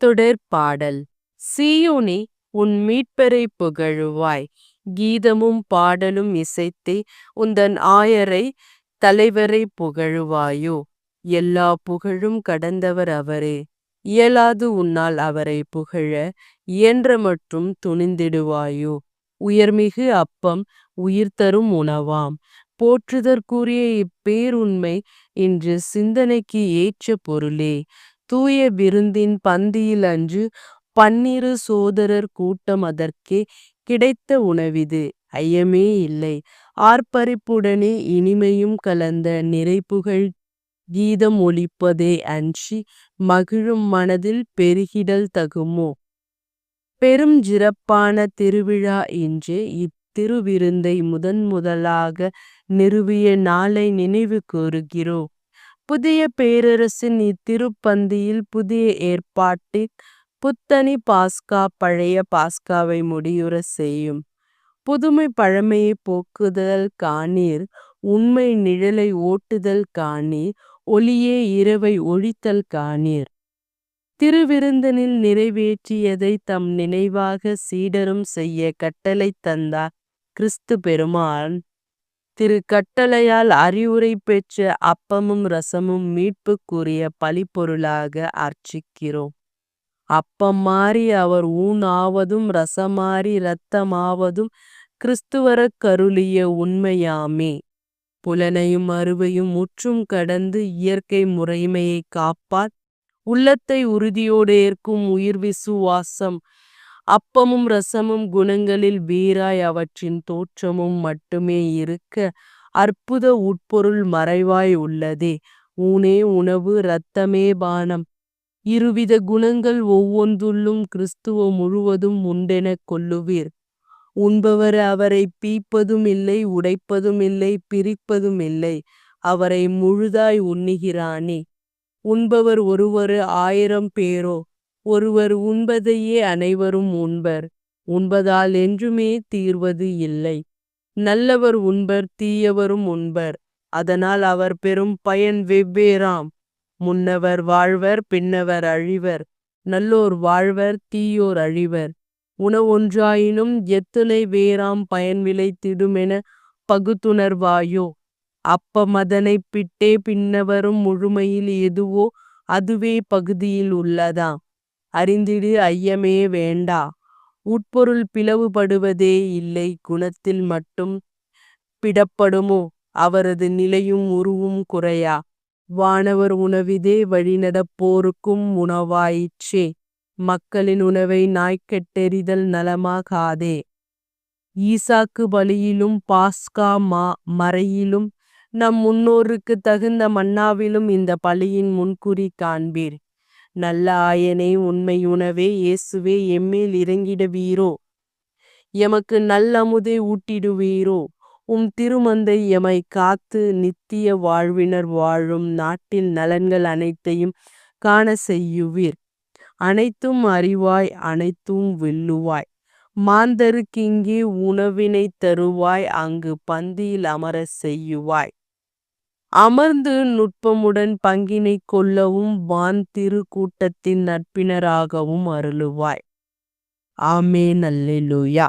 தொடர் பாடல். சீயோனே உன் மீட்பரை புகழுவாய். கீதமும் பாடலும் இசைத்தே உந்தன் ஆயரை தலைவரை புகழுவாயோ. எல்லா புகழும் கடந்தவர் அவரே. இயலாது உன்னால் அவரை புகழ இயன்ற மட்டும் துணிந்திடுவாயோ. உயர்மிகு அப்பம் உயிர் தரும் உணவாம். போற்றுதற்குரிய இப்பேருண்மை இன்று சிந்தனைக்கு ஏற்ற பொருளே. தூய விருந்தின் பந்தியில் அன்று பன்னிரு சோதரர் கூட்டம் அதற்கே கிடைத்த உணவிது. ஐயமே இல்லை. ஆர்ப்பரிப்புடனே இனிமையும் கலந்த நிறைப்புகழ் கீதம் ஒலிப்பதே அன்றி மகிழும் மனதில் பெருகிடல் தகுமோ? பெரும் சிறப்பான திருவிழா இன்று இத்திருவிருந்தை முதன் முதலாக நிறுவிய நாளை நினைவு கூறுகிறோம் புதிய பேரரசின் இத்திருப்பந்தியில் புதிய ஏற்பாட்டில் புத்தனி பாஸ்கா பழைய பாஸ்காவை முடியுற செய்யும். புதுமை பழமையை போக்குதல் காணீர் உண்மை நிழலை ஓட்டுதல் காணீர் ஒளியே இரவை ஒழித்தல் காணீர். திருவிருந்தனில் நிறைவேற்றியதை தம் நினைவாக சீடரும் செய்ய கட்டளை தந்தார் கிறிஸ்து பெருமான். திரு கட்டளையால் அறிவுரை பெற்ற அப்பமும் ரசமும் மீட்புக்குரிய பழிப்பொருளாக அர்ச்சிக்கிறோம். அப்பம் மாறி அவர் ஊனாவதும் ரசமாறி இரத்தமாவதும் கிறிஸ்துவர கருளிய உண்மையாமே. புலனையும் அறுவையும் முற்றும் கடந்து இயற்கை முறைமையை காப்பார். உள்ளத்தை உறுதியோடு ஏற்கும் உயிர் விசுவாசம் அப்பமும் ரசமும் குணங்களில் வீராய் அவற்றின் தோற்றமும் மட்டுமே இருக்க அற்புத உட்பொருள் மறைவாய் உள்ளதே. ஊனே உணவு இரத்தமே பானம். இருவித குணங்கள் ஒவ்வொன்றுள்ளும் கிறிஸ்துவ முழுவதும் உண்டெனக் கொள்ளுவீர். உண்பவர் அவரை பீப்பதும் இல்லை உடைப்பதும் இல்லை பிரிப்பதும் இல்லை. அவரை முழுதாய் உண்ணுகிறானே. உண்பவர் ஒருவர் ஆயிரம் பேரோ ஒருவர் உண்பதையே அனைவரும் உண்பர் உண்பதால் என்றுமே தீர்வது இல்லை. நல்லவர் உண்பர் தீயவரும் உண்பர் அதனால் அவர் பெரும் பயன் வெவ்வேறாம். முன்னவர் வாழ்வர் பின்னவர் அழிவர் நல்லோர் வாழ்வர் தீயோர் அழிவர். உணவொன்றாயினும் எத்தனை வேறாம் பயன் விளைத்திடுமென பகுத்துணர்வாயோ? அப்பமதனை பிட்டே பின்னவரும் முழுமையில் எதுவோ அதுவே பகுதியில் உள்ளதாம். அறிந்திடு ஐயமே வேண்டா. உட்பொருள் பிளவுபடுவதே இல்லை குணத்தில் மட்டும் பிடப்படுமோ? அவரது நிலையும் உருவும் குறையா? வானவர் உணவிதே வழிநடப்போருக்கும் உணவாயிற்றே. மக்களின் உணவை நாய்க்கெட்டெறிதல் நலமாகாதே. ஈசாக்கு பலியிலும் பாஸ்கா மா மறையிலும் நம் முன்னோருக்கு தகுந்த மன்னாவிலும் இந்த பலியின் முன்குறி காண்பீர். நல்ல ஆயனே உண்மை உணவே இயேசுவே எம்மேல் இறங்கிடுவீரோ? எமக்கு நல்லமுதை ஊட்டிடுவீரோ? உம் திருமந்தை எமை காத்து நித்திய வாழ்வினர் வாழும் நாட்டில் நலன்கள் அனைத்தையும் காண செய்யுவீர். அனைத்தும் அறிவாய் அனைத்தும் வெல்லுவாய். மாந்தருக்கிங்கே உணவினை தருவாய் அங்கு பந்தியில் அமர செய்யுவாய். அமர்ந்து நுட்பமுடன் பங்கினை கொள்ளவும் வான் திரு கூட்டத்தின் நட்பினராகவும் அருளுவாய். ஆமே நல்லேலூயா